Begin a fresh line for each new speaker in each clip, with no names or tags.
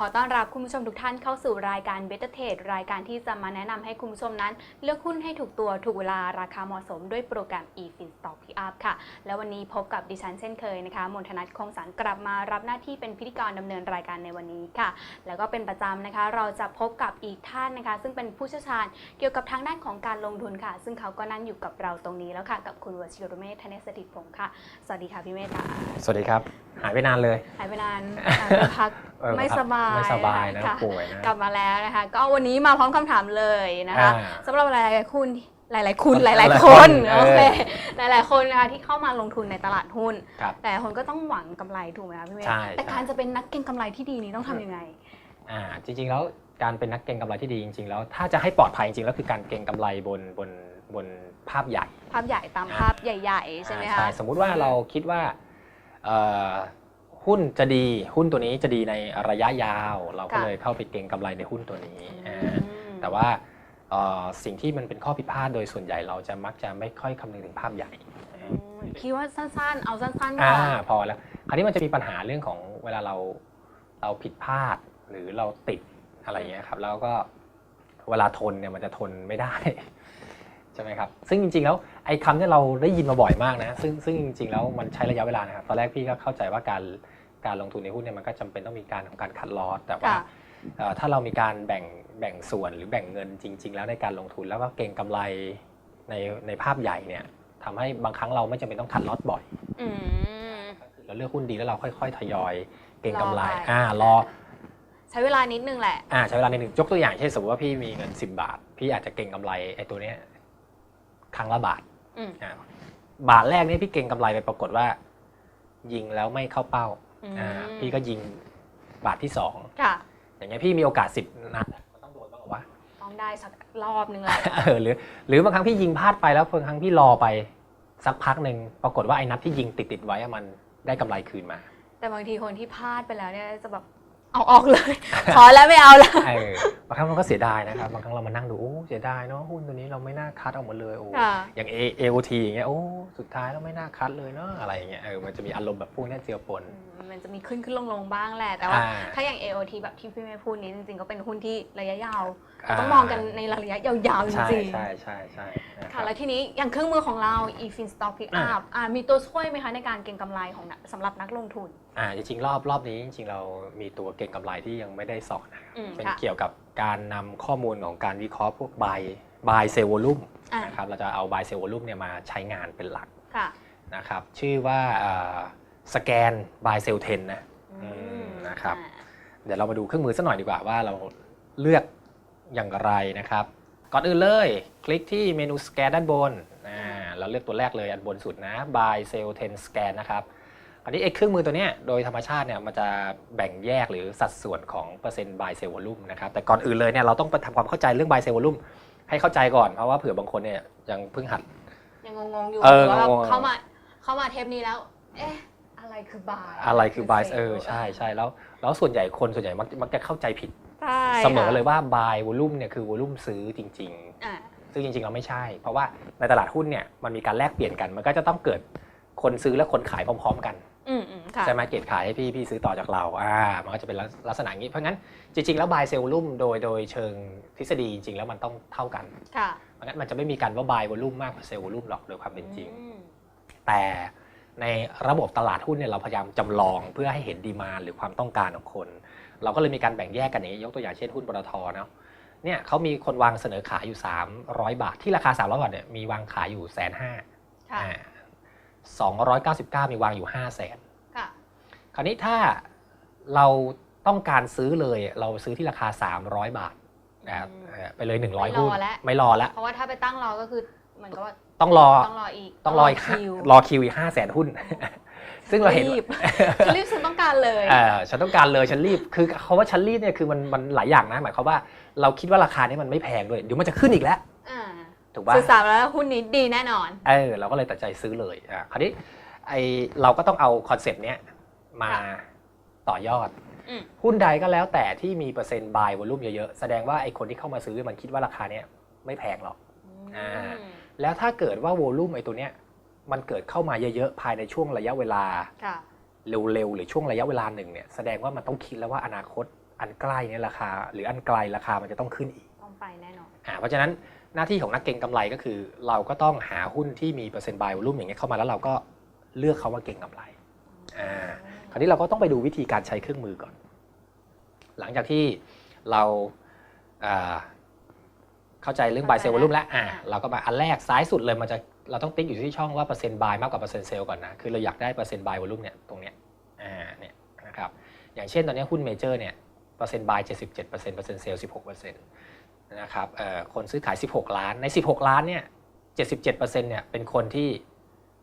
ขอต้อนรับคุณผู้ชมทุกท่านเข้าสู่รายการ Better Trade รายการที่จะมาแนะนำให้คุณผู้ชมนั้น เลือกหุ้นให้ถูกตัวถูกเวลาราคาเหมาะสมด้วยโปรแกรม eFin Stock Pick Up ค่ะ แล้ววันนี้พบกับดิฉันเช่นเคยนะคะ มนทนัทคงสารกลับมารับหน้าที่เป็นพิธีกรดำเนินรายการในวันนี้ค่ะ แล้วก็เป็นประจำนะคะ เราจะพบกับอีกท่านนะคะ ซึ่งเป็นผู้เชี่ยวชาญเกี่ยวกับทางด้านของการลงทุนค่ะ ซึ่งเขาก็นั่งอยู่กับเราตรงนี้แล้วค่ะ กับคุณวชิรเมธธเนศสถิตพงศ์ค่ะ สวัสดีค่ะพี่เมธค่ะ
สวัสดีครับ หายไปนานเลย
หายไปนานอ่าไปพัก
เออ
ไม่สบาย
ไม่สบายนะ
ค่
ป่วยนะ
กลับมาแล้วนะคะ ก็วันนี้มาพร้อมคำถามเลยนะคะ
อ่า
สำหรับหลายๆคุณหลาย ๆ คุณห
ห
ลา
ลายย
ๆ
ๆ
คน
คน
โอเค
เอ
หลาย ๆ คนนะคะที่เข้ามาลงทุนในตลาดหุ้น
ครับ
แต่คนก็ต้องหวังกำไรถูกไหมคะพี่เมย์
ใช่
แต่
ใช่
การจะเป็นนักเก็งกำไรที่ดีนี้ต้องทำยังไง
อ่าจริง ๆ แล้วการเป็นนักเก็งกำไรที่ดีจริง ๆ แล้วถ้าจะให้ปลอดภัยจริงๆแล้วคือการเก็งกำไรบนบนบนภาพใหญ่
ภาพใหญ่ตามภาพใหญ่ ๆ ใช่ไหม
อ่า
คะ
สมมุติว่าเราคิดว่าเอ่อ หุ้นจะดีหุ้นตัวนี้จะดีในระยะยาว เราก็เลยเข้าไปเก็งกำไรในหุ้นตัวนี้
อื
อ่ามแต่ว่าเอ่อสิ่งที่มันเป็นข้อผิดพลาดโดยส่วนใหญ่เราจะมักจะไม่ค่อยคำนึงถึงภาพใหญ่
อืมคิดว่าสั้นๆ เอาสั้นๆ
อ่า
ก่อน
พอแล้วคราวนี้มันจะมีปัญหาเรื่องของเวลาเราเราผิดพลาดหรือเราติดอะไรอย่างเงี้ยครับแล้วก็เวลาทนเนี่ยมันจะทนไม่ได้ ใช่ไหมครับซึ่งจริงๆ แล้วไอ้คำเนี่ยเราได้ยินมาบ่อยมากนะ ซึ่งซึ่งจริงๆแล้วมันใช้ระยะเวลานะครับตอนแรกพี่ก็เข้าใจว่าการ การลงทุนในหุ้นเนี่ยมันก็จำเป็นต้องมีการของการคัดลอสแต่ว่า
ค่ะ
เอ่อถ้าเรามีการแบ่งแบ่งส่วนหรือแบ่งเงินจริง ๆ แล้วในการลงทุนแล้วก็เก็งกำไรในในภาพใหญ่เนี่ยทำให้บางครั้งเราไม่จำเป็นต้องคัดลอสบ่อย
อืม
เราเลือกหุ้นดีแล้วเราค่อย ๆ ทยอยเก็งกำไร
รอไป
อ่ารอ
ใช้เวลานิดนึงแหละ
อ่าใช้เวลาในหนึ่งยกตัวอย่างเช่นสมมติว่าพี่มีเงิน 10 บาท พี่อาจจะเก็งกำไรไอ้ตัวเนี้ยครั้งละบาท
อืม
อ่าบาทแรกนี่พี่เก็งกำไรไปปรากฏว่า ยิงแล้วไม่เข้าเป้า
อืม
อ่าพี่ก็ยิงบาทที่สอง
ค่ะ
อย่างเงี้ยพี่มีโอกาสสิบนัดมันต้องโดนบ้างเหรอวะ
ต้องได้สักรอบนึงแหละ
เออหรือ หรือบางครั้งพี่ยิงพลาดไปแล้วบางครั้งพี่รอไปสักพักหนึ่งปรากฏว่าไอ้นัดที่ยิงติดติดๆไว้อะมันได้กำไรคืนมา
แต่บางทีคนที่พลาดไปแล้วเนี่ยจะแบบ เอาออกเลยพอแล้วไม่เอาแล้ว
เออบางครั้งเราก็เสียดายนะครับ บางครั้งเรามานั่งดูโอ้เสียดายเนาะหุ้นตัวนี้เราไม่น่าคัดออกมาเลยโอ้
ค่ะ
อย่าง A AOT อย่างเงี้ยโอ้สุดท้ายเราไม่น่าคัดเลยเนาะอะไรอย่างเงี้ยเออมันจะมีอารมณ์แบบพวกเนี้ยเจือปน
อืมมันจะมีขึ้นขึ้นลงลงบ้างแหละ แต่ว่า
อ่า
ถ้าอย่าง AOT แบบที่พี่เมย์พูดนี้จริงๆ ก็เป็นหุ้นที่ระยะยาว
อ่า
ต้องมองกันในระยะยาวๆจ
ใช่
ริง
ใช่ใช่ใช่ นะ
ๆ
ค
ค่ะ
รับ
แล้วทีนี้อย่างเครื่องมือของเรา eFin Stock Pick
อ่า
Up อ่ามีตัวช่วยไหมคะในการเก็งกำไรของนักสำหรับนักลงทุน
อ่าจริงๆรอบรอบนี้จริงๆเรามีตัวเก่งกำไรที่ยังไม่ได้สอนนะครับ
อืม
เป็น
ค่ะ
เกี่ยวกับการนำข้อมูลของการวิเคราะห์พวก buy buy sell volume
อ่า
นะครับเราจะเอา buy sell volume เนี่ยมาใช้งานเป็นหลัก
ค่ะ
นะครับชื่อว่าสแกน buy sell 10นะ
อืม
นะครับ
อ่า
เดี๋ยวเรามาดูเครื่องมือสักหน่อยดีกว่าว่าเราเลือกอย่างไรนะครับ ก่อนอื่นเลย คลิกที่เมนูสแกนด้านบนอ่าเราเลือกตัวแรกเลยอันบนสุดนะ buy sell 10 scan นะครับอันนี้ไอ้เครื่องมือตัวเนี้ยโดยธรรมชาติเนี่ยมันจะแบ่งแยกหรือสัดส่วนของเปอร์เซ็นต์ buy sell volume นะครับแต่ก่อนอื่นเลยเนี่ยเราต้องไปทำความเข้าใจเรื่อง buy sell volume ให้เข้าใจก่อนเพราะว่าเผื่อบางคนเนี่ยยังเพิ่งหัด
ยังงงๆอยู่
เออ
หรือว่าแบบ
งงๆ
เข้ามาเข้ามาเทปนี้แล้ว เอ๊ะอะไรคือบาย
อะไรคือ buy เออ
sell
ใช่ใช่แล้วแล้วส่วนใหญ่คนส่วนใหญ่มักมักจะเข้าใจผิด
ใช่
เสมอ
ค่ะ
เลยว่า buy volume เนี่ยคือ volume ซื้อจริงๆ
อ่า
ซึ่งจริงๆเราไม่ใช่ เพราะว่าในตลาดหุ้นเนี่ยมันมีการแลกเปลี่ยนกัน มันก็จะต้องเกิดคนซื้อและคนขายพร้อม ๆ กัน
อืมอืมค่ะ
ใช่ไหมเกตขายให้พี่พี่ซื้อต่อจากเราอ่ามันก็จะเป็นลักษณะอย่างนี้ เพราะงั้นจริงๆแล้ว buy sell volume โดยโดยเชิงทฤษฎีจริงๆแล้วมันต้องเท่ากัน
ค่ะ
เพราะงั้นมันจะไม่มีการว่า buy volume มากกว่า sell volume หรอกโดยความเป็นจริง
อืม
แต่ในระบบตลาดหุ้นเนี่ยเราพยายามจำลองเพื่อให้เห็นดีมาหรือความต้องการของคน เราก็เลยมีการแบ่งแยกกันอย่างนี้ยกตัวอย่างเช่นหุ้นปตทเนาะเนี่ยเขามีคนวางเสนอขายอยู่ 300 บาท ที่ราคา 300 บาทเนี่ยมีวางขายอยู่แสนห้า
ค่ะ
สองร้อยเก้าสิบเก้ามีวางอยู่ห้าแสน
ค่ะ
คราวนี้ถ้าเราต้องการซื้อเลยเราซื้อที่ราคา 300 บาทนะครับ
อืม
เอ่อไปเลย
ไม่
100
รอ
หุ้น
แล้ว
ไม่รอแล้ว
เพราะว่าถ้าไปตั้งรอก็คือเหมือนกับว่า
ต้องรอ
ต้องรออีก
ต้องรออีก
คิว
รอคิวอีกห้าแสนหุ้น ซึ่งเราเห็น
รีบฉันรีบฉันต้องการเลย
เอ่อฉันต้องการเลยฉันรีบคือคาว่าฉันรีบเนี่ยคือมันมันหลายอย่างนะหมายความว่าเราคิดว่าราคานี้มันไม่แพงด้วยเดี๋ยวมันจะขึ้นอีกแล้ว
อ่า
ถูกป่ะ
สื่อสารแล้วหุ้นนี้ดีแน่นอน
เออเราก็เลยตัดใจซื้อเลยอะคราวนี้ไอเราก็ต้องเอาคอนเซปต์เนี้ยมา
ค่ะ
ต่อยอด
อืม
หุ้นใดก็แล้วแต่ที่มีเปอร์เซ็นต์ buy volume เยอะๆ แสดงว่าไอคนที่เข้ามาซื้อมันคิดว่าราคาเนี้ยไม่แพงหรอกอ่า
อืม
แล้วถ้าเกิดว่า volume ไอตัวเนี้ย มันเกิดเข้ามาเยอะๆ ภายในช่วงระยะเวลา
ค่ะ
เร็วๆ หรือช่วงระยะเวลาหนึ่งเนี่ยแสดงว่ามันต้องคิดแล้วว่าอนาคตอันใกล้เนี่ยราคา หรืออันไกลราคามันจะต้องขึ้นอีก
ต้องไปแน่นอน
อ่าเพราะฉะนั้นหน้าที่ของนักเก็งกำไรก็คือ เราก็ต้องหาหุ้นที่มีเปอร์เซ็นต์บายวอลุ่มอย่างเงี้ยเข้ามาแล้วเราก็เลือกเขามาเก็งกำไรอ่าคราวนี้เราก็ต้องไปดูวิธีการใช้เครื่องมือก่อน หลังจากที่เราอ่าเข้าใจเรื่อง buy sell volume แล้วอ่าเราก็มาอันแรกซ้ายสุดเลยมันจะ เราต้องติ๊กอยู่ที่ช่องว่าเปอร์เซ็นต์ buy มากกว่าเปอร์เซ็นต์ sell ก่อนนะ คือเราอยากได้เปอร์เซ็นต์ buy volume เนี่ยตรงเนี้ยอ่าเนี่ยนะครับ อย่างเช่นตอนนี้หุ้นเมเจอร์เนี่ยเปอร์เซ็นต์ buy 77%เจ็ดเปอร์เซ็นต์ sell 16%นต์เซลสิบหกเปอร์เซ็นต์นะครับเอ่อคนซื้อขาย16ล้านใน16ล้านเนี่ย77%เจ็ดเปอร์เซ็นต์เนี่ยเป็นคนที่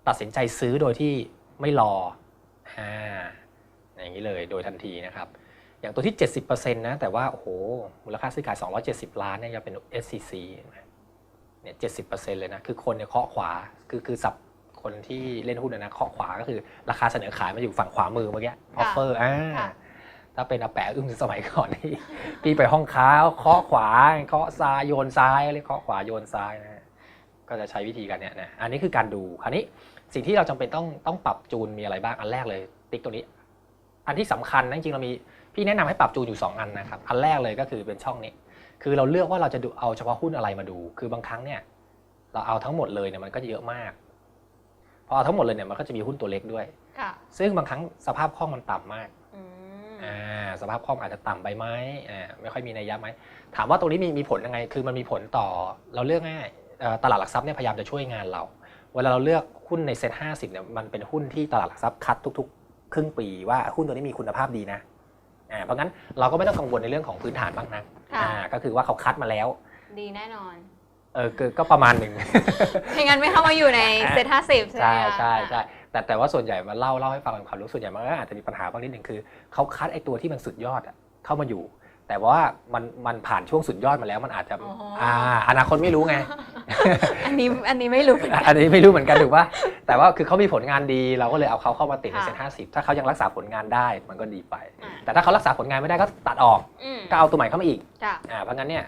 ตัดสินใจซื้อโดยที่ไม่รออ่าอย่างนี้เลยโดยทันทีนะครับอย่างตัวที่ 70%นะแต่ว่าโอ้โหมูลค่าซื้อขาย 270 ล้านเนี่ยจะเป็น SCC เห็นไหมเนี่ย70%เลยนะ คือคนเนี่ยเคาะขวา คือคือสับคนที่เล่นหุ้นนะนะเคาะขวาก็คือราคาเสนอขายมาอยู่ฝั่งขวามือเมื่อกี้ออฟเฟอร์อ่า
ค่ะ
ถ้าเป็นอาแปะอึ้งสมัยก่อนนี่พี่ไปห้องค้าเคาะขวาเคาะซ้ายโยนซ้ายเรียกเคาะขวาโยนซ้ายนะฮะก็จะใช้วิธีกันเนี่ยนะอันนี้คือการดูคราวนี้สิ่งที่เราจำเป็นต้องต้องปรับจูนมีอะไรบ้างอันแรกเลย ติ๊กตัวนี้ อันที่สำคัญนะจริงๆเรามีพี่แนะนำให้ปรับจูนอยู่ 2 อันนะครับอันแรกเลยก็คือเป็นช่องนี้ คือเราเลือกว่าเราจะดูเอาเฉพาะหุ้นอะไรมาดู คือบางครั้งเนี่ยเราเอาทั้งหมดเลยเนี่ยมันก็จะเยอะมาก พอเอาทั้งหมดเลยเนี่ยมันก็จะมีหุ้นตัวเล็กด้วย
ค่ะ
ซึ่งบางครั้งสภาพคล่องมันต่ำมาก
อืม
อ่าสภาพคล่องอาจจะต่ำไปไหมอ่าไม่ค่อยมีนัยยะไหมถามว่าตรงนี้มีมีผลยังไง คือมันมีผลต่อเราเลือกง่ายเอ่อตลาดหลักทรัพย์เนี่ยพยายามจะช่วยงานเรา เวลาเราเลือกหุ้นในเซ็ตห้าสิบเนี่ยมันเป็นหุ้นที่ตลาดหลักทรัพย์คัดทุก ๆ ครึ่งปีว่าหุ้นตัวนี้มีคุณภาพดีนะอ่าเพราะงั้นเราก็ไม่ต้องกังวลในเรื่องของพื้นฐานบ้างนะ
ค่ะ
อ่าก็คือว่าเขาคัดมาแล้ว
ดีแน่นอน
เออก็ก็ประมาณหนึ่ง
ไม่งั้นไม่เข้ามาอยู่ในเซตห้าสิบใช่ไหม
ใช่
คะ
ใช่ใช่แต่แต่ว่าส่วนใหญ่มาเล่าเล่าให้ฟังเป็นความรู้ส่วนใหญ่มันก็อาจจะมีปัญหาบ้างนิดหนึ่งคือเขาคัดไอ้ตัวที่มันสุดยอดอะเข้ามาอยู่ แต่ว่ามันมันผ่านช่วงสุดยอดมาแล้วมันอาจจะ
อ๋ออ่
อ่าอนาคตไม่รู้ไง
อันนี้อันนี้ไม่รู้
อันนี้ไม่รู้เหมือนกันถูกปะแต่ว่าคือเขามีผลงานดีเราก็เลยเอาเขาเข้ามาติดใน
ค่ะ
เซ็นห้าสิบถ้าเขายังรักษาผลงานได้มันก็ดีไป
อ่า
แต่ถ้าเขารักษาผลงานไม่ได้ก็ตัดออก
อืม
ก็เอาตัวใหม่เข้ามาอีก
ค่ะ
อ่าเพราะงั้นเนี่ย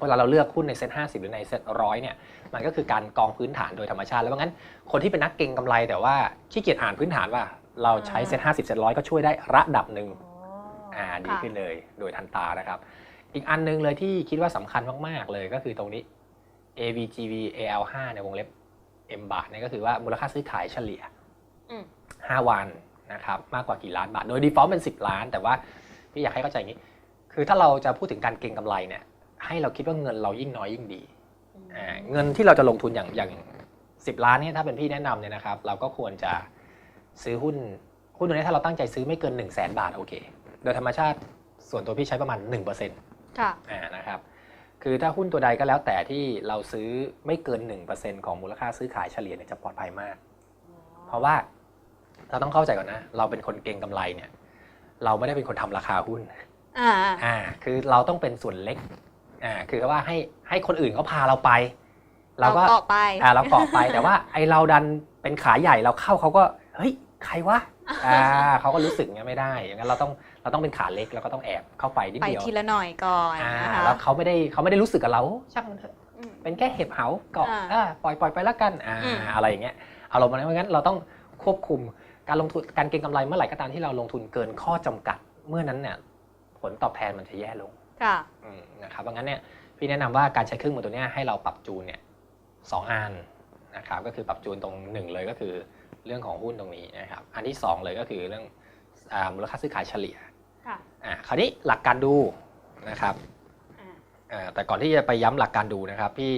เวลาเราเลือกหุ้นในเซ็ตห้าสิบหรือในเซ็ตร้อยเนี่ยมันก็คือการกองพื้นฐานโดยธรรมชาติ แล้วเพราะงั้นคนที่เป็นนักเก็งกำไรแต่ว่าขี้เกียจอ่านพื้นฐานว่าเราใช้เซ็ตห้าสิบเซ็ตร้อยก็ช่วยได้ระดับหนึ่งอ่าดีขึ้นเลยโดยทันตานะครับ อีกอันหนึงเลยที่คิดว่าสำคัญมาก ๆ เลยก็คือตรงนี้ AVGV AL5 ในวงเล็บ M บาทเนี่ยก็คือว่ามูลค่าซื้อขายเฉลี่ย
อืม
5 วันนะครับมากกว่ากี่ล้านบาท โดย default เป็น 10 ล้าน แต่ว่าพี่อยากให้เข้าใจอย่างนี้ คือถ้าเราจะพูดถึงการเก็งกำไรเนี่ยให้เราคิดว่าเงินเรายิ่งน้อยยิ่งดีอ่าเงินที่เราจะลงทุนอย่างอย่าง 10 ล้านเนี่ยถ้าเป็นพี่แนะนำเนี่ยนะครับ เราก็ควรจะซื้อหุ้นหุ้นตัวนี้ถ้าเราตั้งใจซื้อไม่เกิน 1 0 0 0 0แบาทโอเค โดยธรรมชาติส่วนตัวพี่ใช้ประมาณ 1%
ค่ะ
อ่านะครับคือถ้าหุ้นตัวใดก็แล้วแต่ที่เราซื้อไม่เกิน 1%ของมูลค่าซื้อขายเฉลี่ยเนี่ยจะปลอดภัยมาก เพราะว่าเราต้องเข้าใจก่อนนะ เราเป็นคนเก็งกำไรเนี่ย เราไม่ได้เป็นคนทำราคาหุ้น
อ่า
อ่าคือเราต้องเป็นส่วนเล็กอ่าคือว่าให้ให้คนอื่นเขาพาเราไป เราก็
เกาะไป
อ่าเราเกาะไปแต่ว่าไอเราดันเป็นขาใหญ่เราเข้าเขาก็เฮ้ยใครวะอ่าเขาก็รู้สึกงั้นไม่ได้อย่างนั้นเราต้อง เราต้องเป็นขาเล็กแล้วก็ต้องแอบเข้าไปนิด
ไป
เดียว
ทีละหน่อยก่อน
อ่า
นะคะ
แล้วเขาไม่ได้เขาไม่ได้รู้สึกกับเราโอ้ช่างมันเถอะ
อืม
เป็นแค่เห็บเหาเกาะ
อ่า
อ่าปล่อยปล่อยไปแล้วกันอ่า
อืม
อะไรอย่างเงี้ยอารมณ์นั้นเพราะงั้นเราต้องควบคุมการลงทุนการเก็งกำไรเมื่อไหร่ก็ตามที่เราลงทุนเกินข้อจำกัดเมื่อนั้นเนี่ยผลตอบแทนมันจะแย่ลง
ค่ะ
อืมนะครับเพราะงั้นเนี่ยพี่แนะนำว่าการใช้เครื่องมือตัวเนี้ยให้เราปรับจูนเนี่ยสองอันนะครับก็คือปรับจูนตรงหนึ่งเลยก็คือเรื่องของหุ้นตรงนี้นะครับอันที่สองเลยก็คือเรื่องอามูลค่าซื้อขายเฉลี่ย
ค่ะ
อ่าคราวนี้หลักการดูนะครับ
อ่า
อ่าแต่ก่อนที่จะไปย้ำหลักการดูนะครับ พี่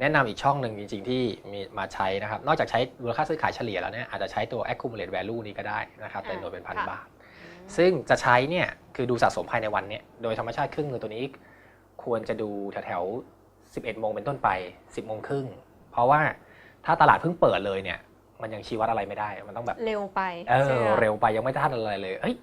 แนะนำอีกช่องหนึ่งจริง ๆ ที่มีมาใช้นะครับ นอกจากใช้มูลค่าซื้อขายเฉลี่ยแล้วเนี่ยอาจจะใช้ตัว accumulate value นี้ก็ได้นะครับเป็นหน่วยเป็นพัน
ค่ะ
บาท ซึ่งจะใช้เนี่ยคือดูสะสมภายในวันเนี่ยโดยธรรมชาติเครื่องมือตัวนี้ ควรจะดูแถวๆ11โมงเป็นต้นไป 10โมงครึ่งเพราะว่าถ้าตลาดเพิ่งเปิดเลยเนี่ยมันยังชี้วัดอะไรไม่ได้ มันต้องแบบ
เร็วไป
เอ
ใช่ไหม
อ
คะ
เร็วไปยังไม่ทันอะไรเลยเฮ้ย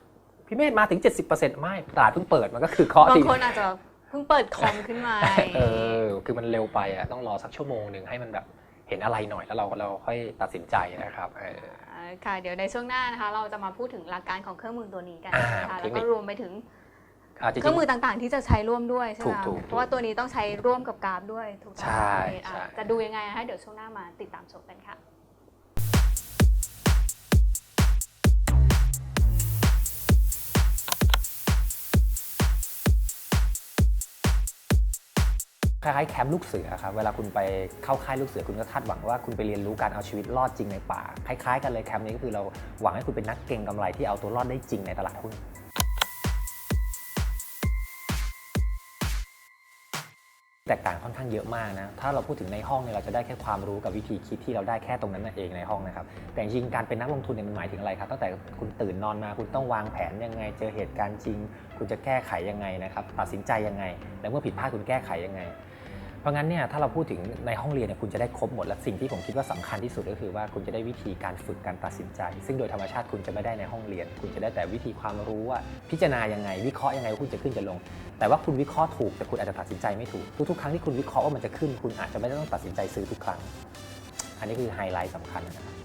พี่เมธมาถึง 70%ไม่ตลาดเพิ่งเปิดมันก็คือเคาะ
บาง
ตี
คนอาจจะเพิ่งเปิดคอมขึ้นมา
เออคือมันเร็วไปอะต้องรอสักชั่วโมงหนึ่งให้มันแบบเห็นอะไรหน่อยแล้วเราเราค่อยตัดสินใจนะครับเออ
อ่าค่ะเดี๋ยวในช่วงหน้านะคะ เราจะมาพูดถึงหลักการของเครื่องมือตัวนี้กัน
อ่า
นะคะ
เท
แล้
ควนิ
ก็
ค
รวมไปถึง
อ่าจริ
เครื่อง
ง
มือต่างๆ ที่จะใช้ร่วมด้วยใช่ไหม
ถูก
คะ
ถูก
เพราะว่าตัวนี้ต้องใช้ร่วมกับกราฟด้วยถูกต้อง
ใช่
อ่า
ใช่
จะดูยังไงนะคะเดี๋ยวช่วงหน้ามาติดตามชมกันค่ะ
คล้ายๆแคมป์ลูกเสือครับ เวลาคุณไปเข้าค่ายลูกเสือคุณก็คาดหวังว่าคุณไปเรียนรู้การเอาชีวิตรอดจริงในป่า คล้ายๆ กันเลยแคมป์นี้ก็คือเราหวังให้คุณเป็นนักเก็งกำไรที่เอาตัวรอดได้จริงในตลาดหุ้นแตกต่างค่อนข้างเยอะมากนะ ถ้าเราพูดถึงในห้องเนี่ยเราจะได้แค่ความรู้กับวิธีคิดที่เราได้แค่ตรงนั้นเองในห้องนะครับ แต่จริงการเป็นนักลงทุนเนี่ยมันหมายถึงอะไรครับ ตั้งแต่คุณตื่นนอนมาคุณต้องวางแผนยังไง เจอเหตุการณ์จริง คุณจะแก้ไขยังไงนะครับ ตัดสินใจยังไง แล้วเมื่อผิดพลาดคุณแก้ไขยังไง เพราะงั้นเนี่ยถ้าเราพูดถึงในห้องเรียนเนี่ยคุณจะได้ครบหมดและสิ่งที่ผมคิดว่าสำคัญที่สุดก็คือว่าคุณจะได้วิธีการฝึกการตัดสินใจ ซึ่งโดยธรรมชาติคุณจะไม่ได้ในห้องเรียน คุณจะได้แต่วิธีความรู้ว่าพิจารณายังไง วิเคราะห์ยังไงว่าคุณจะขึ้นจะลง แต่ว่าคุณวิเคราะห์ถูกแต่คุณอาจจะตัดสินใจไม่ถูกทุกๆครั้งที่คุณวิเคราะห์ว่ามันจะขึ้น คุณอาจจะไม่ได้ต้องตัดสินใจซื้อทุกครั้ง อันนี้คือไฮไลท์สำคัญนะครับ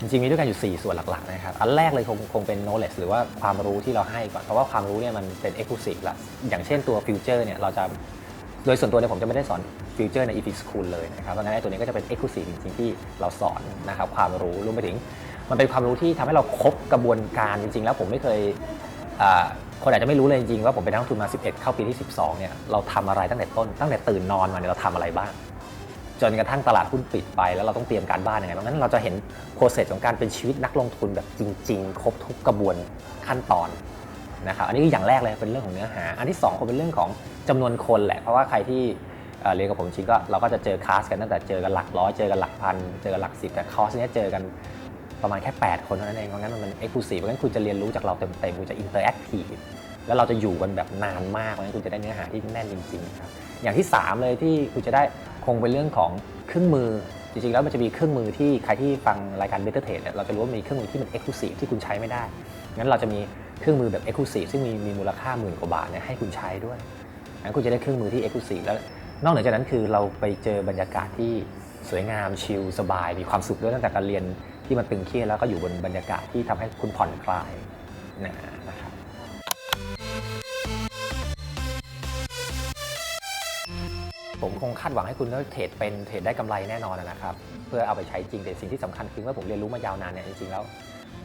จริงๆมีด้วยกันอยู่ 4 ส่วนหลักๆนะครับ อันแรกเลยคงคงเป็น knowledge หรือว่าความรู้ที่เราให้ก่อนเพราะว่าความรู้เนี่ยมันเป็น exclusive ละอย่างเช่นตัว future เนี่ยเราจะโดยส่วนตัวเนี่ยผมจะไม่ได้สอน future ใน e f School เลยนะครับเพราะงั้นไอ้ตัวนี้ก็จะเป็น exclusive จริงๆที่เราสอนนะครับความรู้รวมไปถึง มันเป็นความรู้ที่ทำให้เราครบกระบวนการจริง ๆ แล้วผมไม่เคย คนอาจจะไม่รู้เลยจริงๆว่าผมเป็นนักลงทุนมา 11 เข้าปีที่ 12 เนี่ยเราทำอะไรตั้งแต่ต้น ตั้งแต่ตื่นนอนมาเนี่ยเราทำอะไรบ้าง จนกระทั่งตลาดหุ้นปิดไปแล้วเราต้องเตรียมการบ้านยังไงเพราะงั้นเราจะเห็นโปรเซสของการเป็นชีวิตนักลงทุนแบบจริง ๆ ครบทุกกระบวนขั้นตอนนะครับอันนี้คืออย่างแรกเลยเป็นเรื่องของเนื้อหา อันที่สองคงเป็นเรื่องของจำนวนคนแหละเพราะว่าใครที่เอ่อเรียนกับผมจริงก็เราก็จะเจอคลาสกันตั้งแต่เจอกันหลักร้อยเจอกันหลักพันเจอกันหลักสิบแต่คอร์สเนี้ยเจอกัน ประมาณแค่ 8 คนเท่านั้นเองเพราะงั้นมันเอ็กซ์คลูซีฟเพราะงั้นคุณจะเรียนรู้จากเราเต็มๆคุณจะอินเตอร์แอคทีฟแล้วเราจะอยู่กันแบบนานมากเพราะงั้นคุณจะได้เนื้อหาที่แน่นจริงๆครับอย่างที่สามเลยที่คุณจะได้คงเป็นเรื่องของเครื่องมือจริงๆแล้วมันจะมีเครื่องมือที่ใครที่ฟังรายการ Better Trade เนี่ยเราจะรู้ว่ามีเครื่องมือที่มัน Exclusive ที่คุณใช้ไม่ได้ งั้นเราจะมีเครื่องมือแบบ Exclusive ซึ่งมีมีมูลค่าหมื่นกว่าบาทเนี่ยให้คุณใช้ด้วย งั้นคุณจะได้เครื่องมือที่ Exclusive แล้ว นอกเหนือจากนั้นคือเราไปเจอบรรยากาศที่สวยงามชิลสบาย มีความสุขด้วยตั้งแต่การเรียน ที่มันตึงเครียดแล้วก็อยู่บนบรรยากาศที่ทำให้คุณผ่อนคลายนะครับผมคงคาดหวังให้คุณเทรดเป็นเทรดได้กำไรแน่นอนนะครับเพื่อเอาไปใช้จริงแต่สิ่งที่สำคัญคือว่าผมเรียนรู้มายาวนานเนี่ยจริงๆแล้ว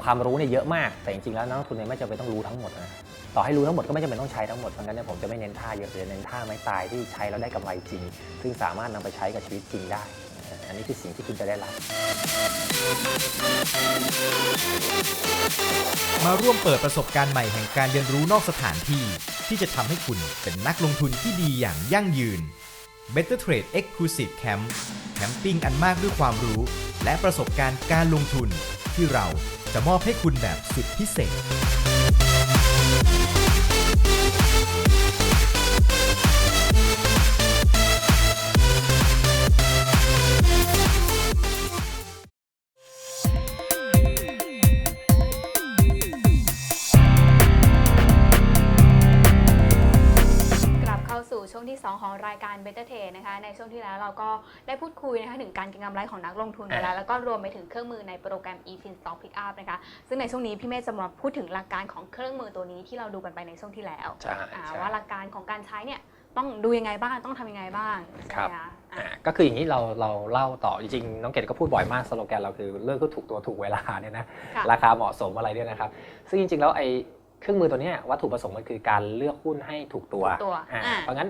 ความรู้เนี่ยเยอะมากแต่จริงๆแล้วนักลงทุนเนี่ยไม่จำเป็นต้องรู้ทั้งหมดนะต่อให้รู้ทั้งหมดก็ไม่จำเป็นต้องใช้ทั้งหมดเพราะงั้นเนี่ยผมจะไม่เน้นท่าเยอะจะเน้นท่าไม้ตายที่ใช้แล้วได้กำไรจริง ซึ่งสามารถนำไปใช้กับชีวิตจริงได้ อันนี้คือสิ่งที่คุณจะได้รับ
มาร่วมเปิดประสบการณ์ใหม่แห่งการเรียนรู้นอกสถานที่ ที่จะทำให้คุณเป็นนักลงทุนที่ดีอย่างยั่งยืน Better Trade Exclusive Camp แคมปิ้งอันมากด้วยความรู้ และประสบการณ์การลงทุน ที่เราจะมอบให้คุณแบบสุดพิเศษ
รายการ Better Trade นะคะ ในช่วงที่แล้วเราก็ได้พูดคุยนะคะถึงการเก็งกำไรของนักลงทุนไปแล้ว แล้วก็รวมไปถึงเครื่องมือในโปรแกรม eFin Stock Pickup นะคะ ซึ่งในช่วงนี้พี่เมธจะมาพูดถึงหลักการของเครื่องมือตัวนี้ที่เราดูกันไปในช่วงที่แล้ว
ใช่
อ่า
ใช่
ว่าหลักการของการใช้เนี่ยต้องดูยังไงบ้างต้องทำยังไงบ้างใช่ไหมคะอ่า
อะก็คืออย่างนี้เราเราเล่าต่อจริงๆน้องเกดก็พูดบ่อยมากสโลแกนเราคือเลือกก็ถูกตัวถูกเวลาเนี่ยนะ
ค่ะ
ราคาเหมาะสมอะไรเนี่ยนะครับ ซึ่งจริงๆแล้วไอ้เครื่องมือตัวเนี้ยวัตถุประสงค์มันคือการเลือกหุ้นให้ถูกตัว
ถูกตัว
อ่า
อ่า
เพราะงั้น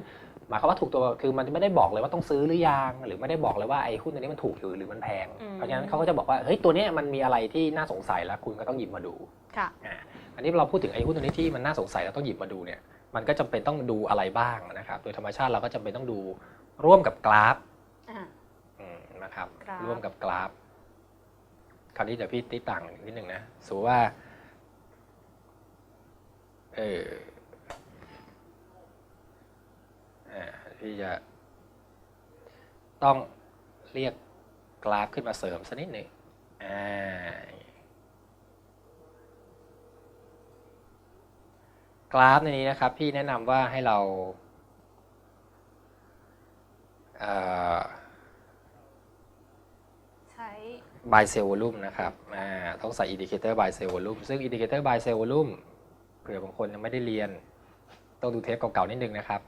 หมายความว่าถูกตัวคือมันไม่ได้บอกเลยว่าต้องซื้อหรือยังหรือไม่ได้บอกเลยว่าไอ้หุ้นตัวนี้มันถูกหรือหรือมันแพง
อืม
เพราะฉะนั้นเขาก็จะบอกว่าเฮ้ยตัวเนี้ยมันมีอะไรที่น่าสงสัยแล้วคุณก็ต้องหยิบมาดู
ค่ะ
อ่าอันนี้เราพูดถึงไอ้หุ้นตัวนี้ที่มันน่าสงสัยแล้วต้องหยิบมาดูเนี่ยมันก็จำเป็นต้องดูอะไรบ้างนะครับโดยธรรมชาติเราก็จำเป็นต้องดูร่วมกับกราฟ
อ่า
อืมนะครับ
กราฟ
ร่วมกับกราฟ คราวนี้เดี๋ยวพี่ติต่างนิดหนึ่งนะสมมติว่าเอออ่า พี่จะต้องเรียกกราฟขึ้นมาเสริมสักนิดหนึ่งอ่ากราฟในนี้นะครับ พี่แนะนำว่าให้เราเอ่อ
ใช้
by cell volume นะครับอ่าต้องใส่ indicator by cell volume ซึ่ง indicator by cell volume เผื่อบางคนยังไม่ได้เรียน ต้องดูเทปเก่าๆนิดนึงนะครับ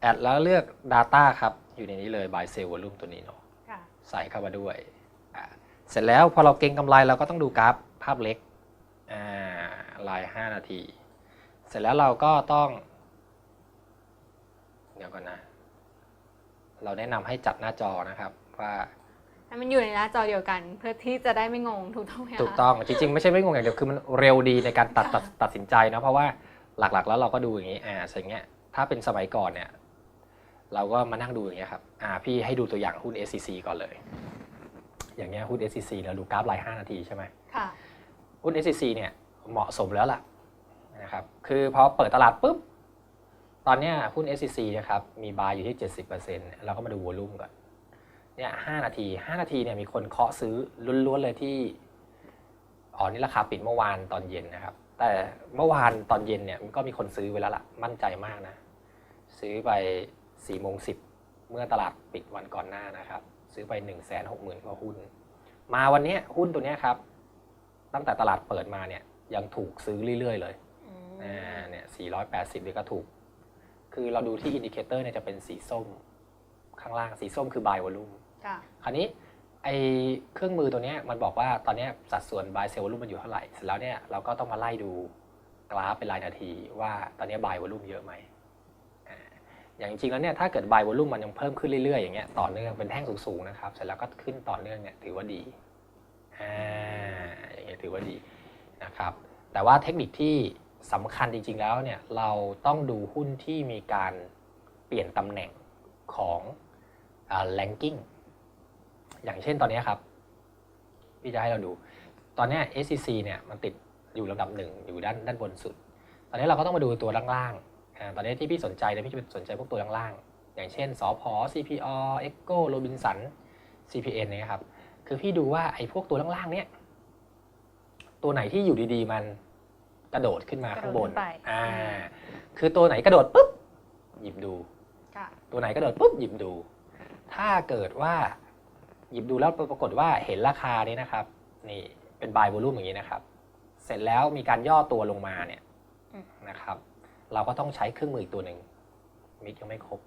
แอดแล้วเลือก data ครับ อยู่ในนี้เลย by cell volume ตัวนี้เนาะ
ค่ะ
ใส่เข้ามาด้วยอ่าเสร็จแล้วพอเราเก็งกำไรเราก็ต้องดูกราฟภาพเล็กอ่าลาย 5 นาที เสร็จแล้วเราก็ต้อง เดี๋ยวก่อนนะ เราแนะนำให้จัดหน้าจอนะครับว่า
ให้มันอยู่ในหน้าจอเดียวกัน เพื่อที่จะได้ไม่งงถูกต้องไหมคะ
ถูกต้องจริงๆ ไม่ใช่ไม่งงอย่างเดียวคือมันเร็วดีในการตัดตัดตัดสินใจนะเพราะว่าหลักๆ แล้วเราก็ดูอย่างนี้อ่าสิ่างเงี้ยถ้าเป็นสมัยก่อนเนี่ย เราก็มานั่งดูอย่างเงี้ยครับอ่าพี่ให้ดูตัวอย่างหุ้น SCC ก่อนเลย อย่างเงี้ยหุ้น SCC เราดูกราฟราย5นาทีใช่ไหม
ค่ะ
หุ้น SCC เนี่ยเหมาะสมแล้วล่ะนะครับคือพอเปิดตลาดปุ๊บตอนเนี้ยหุ้น SCC นะครับมีบายอยู่ที่ 70%เนี่ยเราก็มาดูวอลุ่มก่อนเนี่ย5นาที 5 นาทีเนี่ยมีคนเคาะซื้อล้วนๆเลยที่อ๋อนี่ราคาปิดเมื่อวานตอนเย็นนะครับ แต่เมื่อวานตอนเย็นเนี่ยมันก็มีคนซื้อไปแล้วล่ะมั่นใจมากนะ ซื้อไป 4โมง10 เมื่อตลาดปิดวันก่อนหน้านะครับ ซื้อไป 1 6 0 0 0 0กว่าหุ้น มาวันเนี้ยหุ้นตัวเนี้ยครับ ตั้งแต่ตลาดเปิดมาเนี่ยยังถูกซื้อเรื่อย ๆ เลย
อืม
อ่าเนี่ย480เนี่ยก็ถูก คือเราดูที่อินดิเคเตอร์เนี่ยจะเป็นสีส้มข้างล่างสีส้มคือ buy volume
ค่ะ
คราวนี้ไอเครื่องมือตัวเนี้ยมันบอกว่าตอนเนี้ยสัดส่วน buy sell volume มันอยู่เท่าไหร่ เสร็จแล้วเนี่ยเราก็ต้องมาไล่ดูกราฟเป็นรายนาทีว่าตอนเนี้ย buy volume เยอะไหมอ่า อย่างจริงๆแล้วเนี่ยถ้าเกิด buy volume มันยังเพิ่มขึ้นเรื่อยๆอย่างเงี้ยต่อเนื่องเป็นแท่งสูงๆนะครับเสร็จแล้วก็ขึ้นต่อเนื่องเนี่ยถือว่าดีอ่าอย่างเงี้ยถือว่าดีนะครับแต่ว่าเทคนิคที่สำคัญจริงๆแล้วเนี่ยเราต้องดูหุ้นที่มีการเปลี่ยนตำแหน่งของอ่า ranking อย่างเช่นตอนนี้ครับ พี่จะให้เราดู ตอนเนี้ย SCC เนี่ยมันติดอยู่ลำดับหนึ่งอยู่ด้านด้านบนสุด ตอนนี้เราก็ต้องมาดูตัวล่างๆ ตอนนี้ที่พี่สนใจเนี่ยพี่จะสนใจพวกตัวล่างๆอย่างเช่นสพ CPO Echo Robinson CPN เนี่ยครับคือพี่ดูว่าไอ้พวกตัวล่างๆเนี่ยตัวไหนที่อยู่ดีๆ มันกระโดดขึ้นมาก
ระโดด
ข้างบน
ขึ้นไป
อ่า
อืม
คือตัวไหนกระโดดปุ๊บหยิบดู
ค่ะ
ตัวไหนกระโดดปุ๊บหยิบดู ถ้าเกิดว่าหยิบดูแล้วปรากฏว่าเห็นราคานี้นะครับ นี่เป็น buy volume อย่างนี้นะครับ เสร็จแล้วมีการย่อตัวลงมาเนี่ย
อืม
นะครับ เราก็ต้องใช้เครื่องมืออีกตัวหนึ่งมิกยังไม่ครบ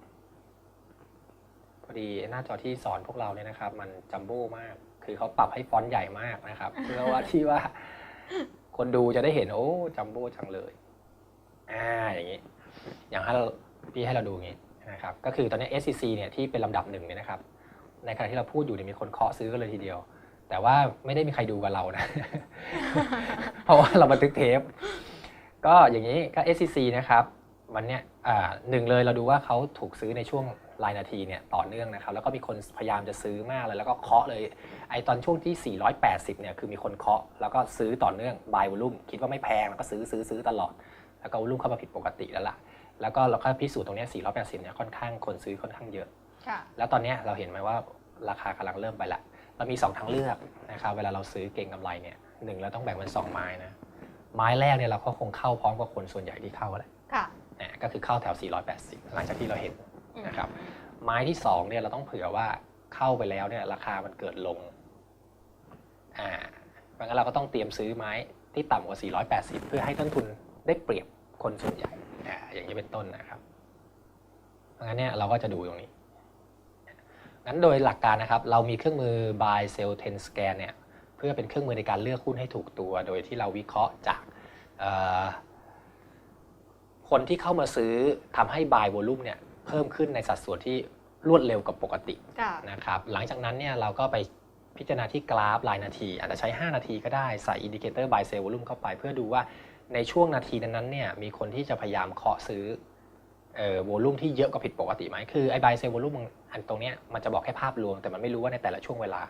พอดีหน้าจอที่สอนพวกเราเนี่ยนะครับ มันจัมโบ้มาก คือเขาปรับให้ฟอนต์ใหญ่มากนะครับ เพื่อว่าที่ว่า คนดูจะได้เห็นโอ้จัมโบ้จังเลยอ่าอย่างนี้ อย่างให้เราพี่ให้เราดูอย่างนี้นะครับ ก็คือตอนนี้ SCC เนี่ยที่เป็นลำดับหนึ่งเนี่ยนะครับ ในขณะที่เราพูดอยู่เนี่ยมีคนเคาะซื้อกันเลยทีเดียว แต่ว่าไม่ได้มีใครดูกับเรานะ เพราะว่าเราบันทึกเทป ก็อย่างนี้ก็ SCC นะครับวันเนี้ยอ่าหนึ่งเลยเราดูว่าเขาถูกซื้อในช่วงรายนาทีเนี่ยต่อเนื่องนะครับแล้วก็มีคนพยายามจะซื้อมากเลย แล้วก็เคาะเลยไอตอนช่วงที่ 480เนี่ยคือมีคนเคาะแล้วก็ซื้อต่อเนื่อง buy volume คิดว่าไม่แพงแล้วก็ซื้อซื้อซื้อตลอด แล้วก็ volume เข้ามาผิดปกติแล้วล่ะแล้วก็เราก็พิสูจน์ตรงเนี้ย480 เนี่ยค่อนข้างคนซื้อค่อนข้างเยอะ
ค่ะ
แล้วตอนเนี้ยเราเห็นไหมว่าราคากำลังเริ่มไปละ เรามี 2 ทางเลือกนะครับ เวลาเราซื้อเก่งกำไรเนี่ยหนึ่งเราต้องแบ่งเป็น2ไม้นะ ไม้แรกเนี่ยเราก็คงเข้าพร้อมกับคนส่วนใหญ่ที่เข้าแหละ
ค่ะ
อ่าก็คือเข้าแถว 480 หลังจากที่เราเห็น
อืม
นะครับ ไม้ที่2เนี่ยเราต้องเผื่อว่าเข้าไปแล้วเนี่ยราคามันเกิดลง อ่าเพราะงั้นเราก็ต้องเตรียมซื้อไม้ที่ต่ำกว่า 480 เพื่อให้ต้นทุนได้เปรียบคนส่วนใหญ่ อ่า อย่างนี้เป็นต้นนะครับ เพราะงั้นเนี่ยเราก็จะดูตรงนี้ งั้นโดยหลักการนะครับ เรามีเครื่องมือ buy sell ten scan เนี่ยเพื่อเป็นเครื่องมือในการเลือกหุ้นให้ถูกตัว โดยที่เราวิเคราะห์จากเอ่อคนที่เข้ามาซื้อทำให้ buy volume เนี่ยเพิ่มขึ้นในสัดส่วนที่รวดเร็วกว่าปกติ
ค่ะ
นะครับหลังจากนั้นเนี่ยเราก็ไปพิจารณาที่กราฟรายนาที อาจจะใช้ 5 นาทีก็ได้ใส่อินดิเคเตอร์ buy sell volume เข้าไป เพื่อดูว่าในช่วงนาทีนั้นๆเนี่ยมีคนที่จะพยายามเคาะซื้อเอ่อโวลุ่มที่เยอะกว่าผิดปกติไหมคือไอ้ buy sell volume อันตรงเนี้ยมันจะบอกแค่ภาพรวมแต่มันไม่รู้ว่าในแต่ละช่วงเวลา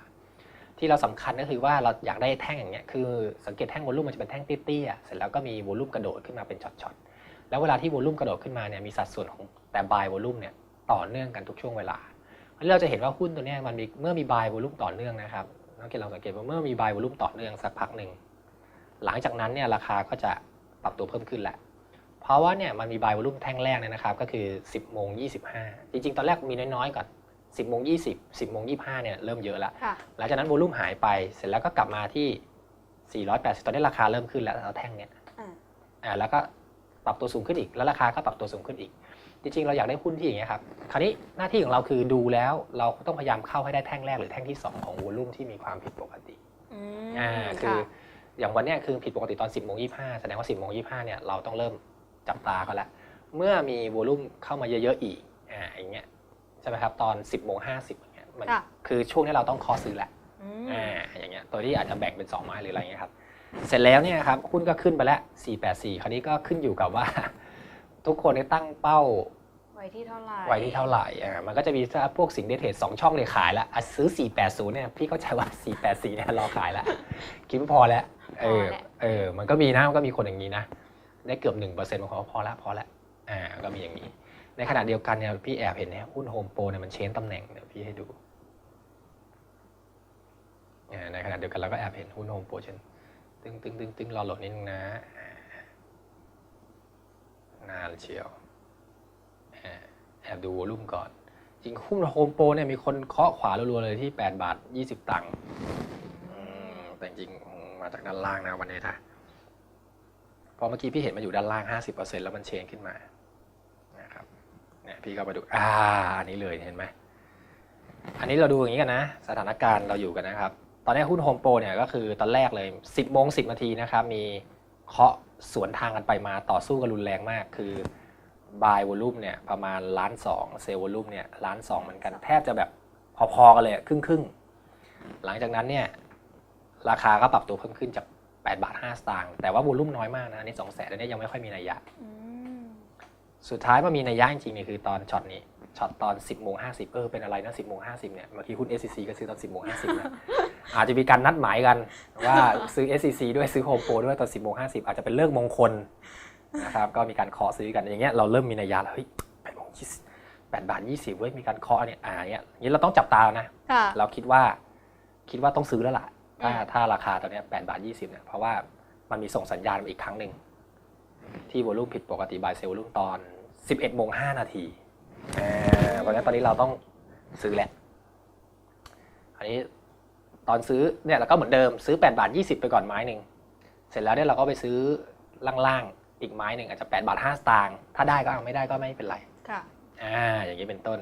ที่เราสำคัญก็คือว่าเราอยากได้แท่งอย่างเงี้ยคือสังเกตแท่งโวลุ่มมันจะเป็นแท่งเตี้ยๆเสร็จแล้วก็มีโวลุ่มกระโดดขึ้นมาเป็นช็อตๆแล้วเวลาที่โวลุ่มกระโดดขึ้นมาเนี่ยมีสัดส่วนของแต่ buy volume เนี่ยต่อเนื่องกันทุกช่วงเวลาอันนี้เราจะเห็นว่าหุ้นตัวเนี้ยมันมีเมื่อมี buy volume ต่อเนื่องนะครับนักเก็ตเราสังเกตว่าเมื่อมี buy volume ต่อเนื่องสักพักหนึ่งหลังจากนั้นเนี่ยราคาก็จะปรับตัวเพิ่มขึ้นแหละ เพราะว่าเนี่ยมันมี buy volume แท่งแรกเนี่ยนะครับก็คือ 10โมง25 จริงๆ ตอนแรกมีน้อยๆก่อน 10โมง20 10โมง25เนี่ยเริ่มเยอะแล้ว
ค่ะ
หลังจากนั้นโวลุ่มหายไปเสร็จแล้วก็กลับมาที่ 480 ตอนนี้ราคาเริ่มขึ้นแล้วเอาแท่งเนี้ย
อ่า
อ่าแล้วก็ปรับตัวสูงขึ้นอีก แล้วราคาก็ปรับตัวสูงขึ้นอีก จริงๆ เราอยากได้หุ้นที่อย่างเงี้ยครับคราวนี้หน้าที่ของเราคือดูแล้วเราก็ต้องพยายามเข้าให้ได้แท่งแรกหรือแท่งที่2ของวอลุ่มที่มีความผิดปกติ
อืม
อ่าคือ
ค่ะ
อย่างวันเนี้ยคือผิดปกติตอน 10โมง25 แสดงว่า 10โมง25เนี่ยเราต้องเริ่มจับตาเขาแล้ว เมื่อมีวอลุ่มเข้ามาเยอะ ๆ อีกอ่าอย่างเงี้ย ใช่ไหมครับตอน 10บโมงห้าสิบอย่างเงี้ยมัน
ค่ะ
คือช่วงนี้เราต้องคอซื้อแหละ
อืม
อ่าอย่างเงี้ยตัวที่อาจจะแบ่งเป็น 2 ไม้หรืออะไรเงี้ยครับเสร็จแล้วเนี่ยครับหุ้นก็ขึ้นไปแล้ว 484 คราวนี้ก็ขึ้นอยู่กับว่า ทุกคนได้ตั้งเป้า
ไว้ที่เท่าไหร่
ไว้ที่เท่าไหร่อ่ามันก็จะมีถ้าพวกสิ่งเดทเทรดสองช่องเลยขายแล้วอะซื้อ 480เนี่ยพี่เข้าใจว่า 484เนี่ยรอขายแล้วคิดว่าพอแล้วเออเออมันก็มีนะมันก็มีคนอย่างนี้นะได้เกือบ1%บางคนก็พอแล้วพอแล้วอ่าก็มีอย่างนี้ ในขณะเดียวกันเนี่ยพี่แอบเห็นเนี่ยหุ้นโฮมโปรเนี่ยมันเชนตำแหน่งเดี๋ยวพี่ให้ดูในขณะเดียวกันเราก็แอบเห็นหุ้นโฮมโปรเชนตึงตึงตึงตึงรอโหลดนิดนึงนะอ่านานเชียวแอบดูวอลุ่มก่อน จริงหุ้นโฮมโปรเนี่ยมีคนเคาะขวารัวๆเลยที่ 8 บาท 20 ตังค์แต่จริงมาจากด้านล่างนะวันนี้นะพอเมื่อกี้พี่เห็นมันอยู่ด้านล่าง 50%แล้วมันเชนขึ้นมา เนี่ยพี่ก็มาดูอ่าอันนี้เลยเห็นไหมอันนี้เราดูอย่างนี้กันนะ สถานการณ์เราอยู่กันนะครับ ตอนนี้หุ้นโฮมโปรเนี่ยก็คือตอนแรกเลย 10โมง10นาทีนะครับมีเคาะสวนทางกันไปมาต่อสู้กันรุนแรงมากคือบายวอลุ่มเนี่ยประมาณล้านสองเซลล์วอลุ่มเนี่ยล้านสองเหมือนกันแทบจะแบบพอๆกันเลยครึ่งครึ่งๆหลังจากนั้นเนี่ยราคาก็ปรับตัวเพิ่มขึ้นจาก 8 บาท 5 สตางค์แต่ว่าวอลุ่มน้อยมากนะอันนี่สองแสนอันนี้ยังไม่ค่อยมีนัยยะ สุดท้ายมันมีนัยยะจริงๆเนี่ยคือตอนช็อตนี้ช็อตตอน 10โมง50เออเป็นอะไรนะ 10โมง50เนี่ยเมื่อกี้หุ้น SCC ก็ซื้อตอน 10โมง50นะอาจจะมีการนัดหมายกันว่าซื้อ SCC ด้วยซื้อ Home Pro ด้วยตอน 10โมง50อาจจะเป็นเลิกมงคลนะครับก็มีการเคาะซื้อกันอย่างเงี้ยเราเริ่มมีนัยยะแล้วเฮ้ย8โมง20 8บาท20เว้ยมีการเคาะเนี่ยอ่าเนี้ยอย่างนี้เราต้องจับตานะ
ค่ะ
เราคิดว่าคิดว่าต้องซื้อแล้วล่ะถ้า
อืม
ถ้าราคาตอนเนี้ย8บาท20เนี่ยเพราะว่ามันมีส่งสัญญาณมาอีกครั้งหนึ่ง ที่วอลุ่มผิดปกติบายเซลวอลุ่มตอน 11โมง5นาทีอ่าเพราะฉะนั้นตอนนี้เราต้องซื้อแหละ อันนี้ตอนซื้อเนี่ยเราก็เหมือนเดิมซื้อ 8 บาท 20 ไปก่อนไม้หนึ่ง เสร็จแล้วเนี่ยเราก็ไปซื้อล่างๆ อีกไม้หนึ่งอาจจะ 8 บาท5สตางค์ถ้าได้ก็เอาไม่ได้ก็ไม่เป็นไร
ค่ะ
อ่า อย่างนี้เป็นต้น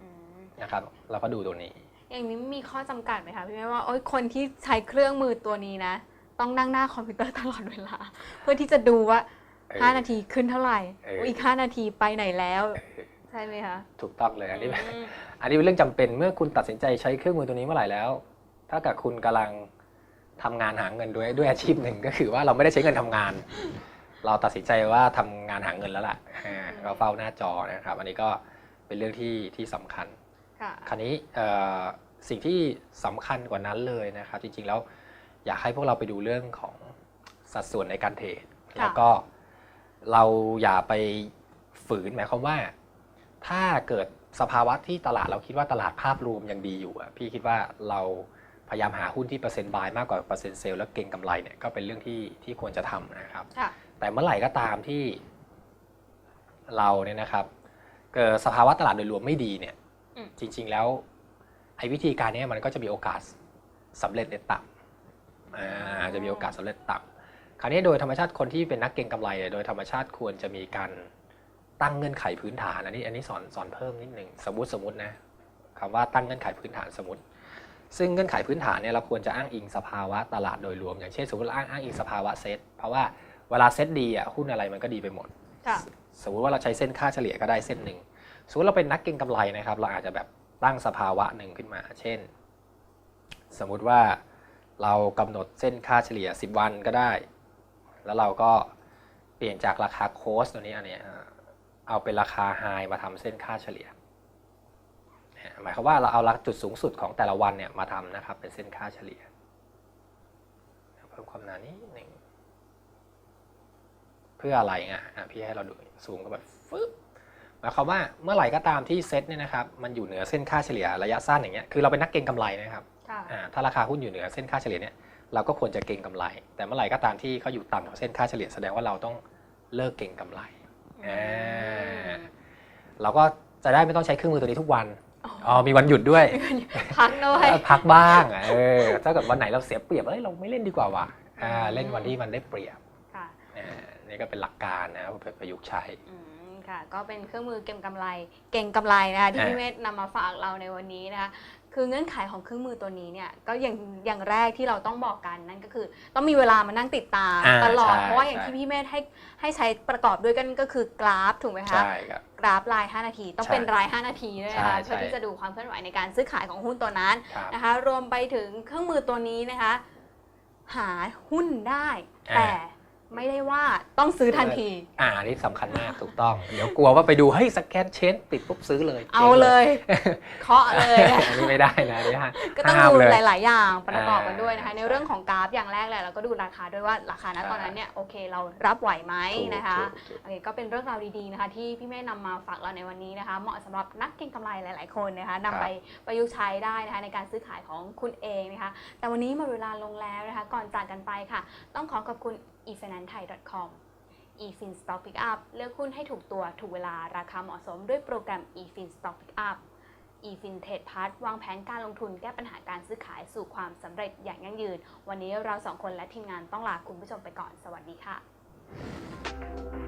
อืม
นะครับ เราก็ดูตัวนี้
อย่างนี้มีข้อจำกัดไหมคะพี่แม่ว่าโอ้ยคนที่ใช้เครื่องมือตัวนี้นะ ต้องนั่งหน้าคอมพิวเตอร์ตลอดเวลา เพื่อที่จะดูว่า
เออ
5นาทีขึ้นเท่าไหร่
เออ
โอ้ยอีก5นาทีไปไหนแล้วใช่ไหมคะ
ถูกต้องเลยอันนี้
อืม
อันนี้เป็นเรื่องจำเป็นเมื่อคุณตัดสินใจใช้เครื่องมือตัวนี้เมื่อไหร่แล้ว ถ้าเกิดคุณกำลังทำงานหาเงินด้วยด้วยอาชีพหนึ่งก็คือว่าเราไม่ได้ใช้เงินทำงาน เราตัดสินใจว่าทำงานหาเงินแล้วล่ะอ่าก็เฝ้าหน้าจอนะครับ อันนี้ก็เป็นเรื่องที่ที่สำคัญ
ค่ะ
คราวนี้เอ่อสิ่งที่สำคัญกว่านั้นเลยนะครับ จริงๆแล้วอยากให้พวกเราไปดูเรื่องของสัดส่วนในการเทรด
ค่ะ
แล้วก็ เราอย่าไปฝืนหมายความว่า ถ้าเกิดสภาวะที่ตลาดเราคิดว่าตลาดภาพรวมยังดีอยู่อะพี่คิดว่าเราพยายามหาหุ้นที่เปอร์เซ็นต์บายมากกว่าเปอร์เซ็นต์เซลล์แล้วเก่งกำไรเนี่ยก็เป็นเรื่องที่ที่ควรจะทำนะครับ
ค่ะ
แต่เมื่อไหร่ก็ตามที่เราเนี่ยนะครับ เกิดสภาวะตลาดโดยรวมไม่ดีเนี่ย
อืม
จริง ๆแล้วไอ้วิธีการเนี้มันก็จะมีโอกาสสำเร็จในต่ำอ่าจะมีโอกาสสำเร็จต่ำ คราวนี้โดยธรรมชาติคนที่เป็นนักเก็งกำไร โดยธรรมชาติควรจะมีการตั้งเงื่อนไขพื้นฐานอันนี้อันนี้สอนสอนเพิ่มนิดหนึ่งสมมติสมมตินะคำว่าตั้งเงื่อนไขพื้นฐานสมมติ ซึ่งเงื่อนไขพื้นฐานเนี่ยเราควรจะอ้างอิงสภาวะตลาดโดยรวม อย่างเช่นสมมติเราอ้างอ้างอิงสภาวะเซตเพราะว่าเวลาเซตดีอะหุ้นอะไรมันก็ดีไปหมดสมมติว่าเราใช้เส้นค่าเฉลี่ยก็ได้เส้นหนึ่งสมมติเราเป็นนักเก็งกำไรนะครับ เราอาจจะแบบตั้งสภาวะหนึ่งขึ้นมา เช่น สมมุติว่าเรากำหนดเส้นค่าเฉลี่ย 10 วันก็ได้ แล้วเราก็เปลี่ยนจากราคาโคสตัวนี้อันเนี้ยเอาเป็นราคาไฮมาทำเส้นค่าเฉลี่ย หมายความว่าเราเอาจุดสูงสุดของแต่ละวันเนี่ยมาทำนะครับเป็นเส้นค่าเฉลี่ย เพิ่มความหนานิดหนึ่งเพื่ออะไรอะอะพี่ให้เราดูซูมเข้าไปฟึบหมายความว่าเมื่อไหร่ก็ตามที่เซ็ตเนี่ยนะครับมันอยู่เหนือเส้นค่าเฉลี่ยระยะสั้นอย่างเงี้ยคือเราเป็นนักเก็งกำไรนะครับ
ค่ะ
อ่าถ้าราคาหุ้นอยู่เหนือเส้นค่าเฉลี่ยเนี่ย เราก็ควรจะเก็งกำไร แต่เมื่อไหร่ก็ตามที่เขาอยู่ต่ำกว่าเส้นค่าเฉลี่ยแสดงว่าเราต้องเลิกเก็งกำไรอ่าเราก็จะได้ไม่ต้องใช้เครื่องมือตัวนี้ทุกวันอ๋อมีวันหยุดด้วย
พักด้วย
เออพักบ้างอะเออถ้าเกิดวันไหนเราเสียเปรียบเอ้ยเราไม่เล่นดีกว่าว่ะอ่าเล่นวันที่มันได้เปรียบ
ค่ะ
อ่านี่ก็เป็นหลักการนะครับไปประยุกต์ใช้
อืมค่ะก็เป็นเครื่องมือเก็งกำไร เก่งกำไรนะคะที่
อ่า
พี่เมธนำมาฝากเราในวันนี้นะคะ คือเงื่อนไขของเครื่องมือตัวนี้เนี่ยก็อย่างอย่างแรกที่เราต้องบอกกันนั่นก็คือ ต้องมีเวลามานั่งติดตาม
อ่า
ตลอด
ใช่
เพราะว่าอย่าง
ใช่
ที่พี่เมธให้ให้ใช้ประกอบด้วยกันก็คือกราฟถูกไหมคะ
ใช่ครับ
กราฟราย 5 นาที ต้อง
ใช่
เป็นราย 5 นาทีด้วยนะคะ
ใช่
เพื่อ
ใช่
ที่จะดูความเคลื่อนไหวในการซื้อขายของหุ้นตัวนั้น
ครับ
นะคะ รวมไปถึงเครื่องมือตัวนี้นะคะ หาหุ้นได้
อ่า
แต่ ไม่ได้ว่าต้องซื้อทันที
อ่าอันนี้สำคัญมากถูกต้อง เดี๋ยวกลัวว่าไปดูเฮ้ยสแกนเชนติดปุ๊บซื้อเลย
เอาเลย เคาะเลยนะ
อันนี้ไม่ได้นะอันนี่ฮะ
ก็ต้อง
ห้าม
ดู
เลย
หลาย ๆ อย่างประกอบกัน
อ่า
ด้วยนะคะในเรื่องของกราฟอย่างแรกเลยเราก็ดูราคาด้วยว่าราคาณตอนนั้นเนี่ยโอเคเรารับไหวไหม
ถูก
นะคะ
ถูกถูก
โอเคก็เป็นเรื่องราวดีๆนะคะ ที่พี่เมฆนำมาฝากเราในวันนี้นะคะ เหมาะสำหรับนักเก็งกำไรหลาย ๆ คนนะคะนำไปประยุกต์ใช้ได้นะคะในการซื้อขายของคุณเองนะคะ แต่วันนี้หมดเวลาลงแล้วนะคะ ก่อนจากกันไปค่ะ ต้องขอขอบคุณ eFinanceThai.com efin stock pickup เลือกหุ้นให้ถูกตัวถูกเวลาราคาเหมาะสมด้วยโปรแกรม efin stock pickup efin trade part วางแผนการลงทุนแก้ปัญหาการซื้อขายสู่ความสำเร็จอย่างยั่งยืน วันนี้เราสองคนและทีมงานต้องลาคุณผู้ชมไปก่อน สวัสดีค่ะ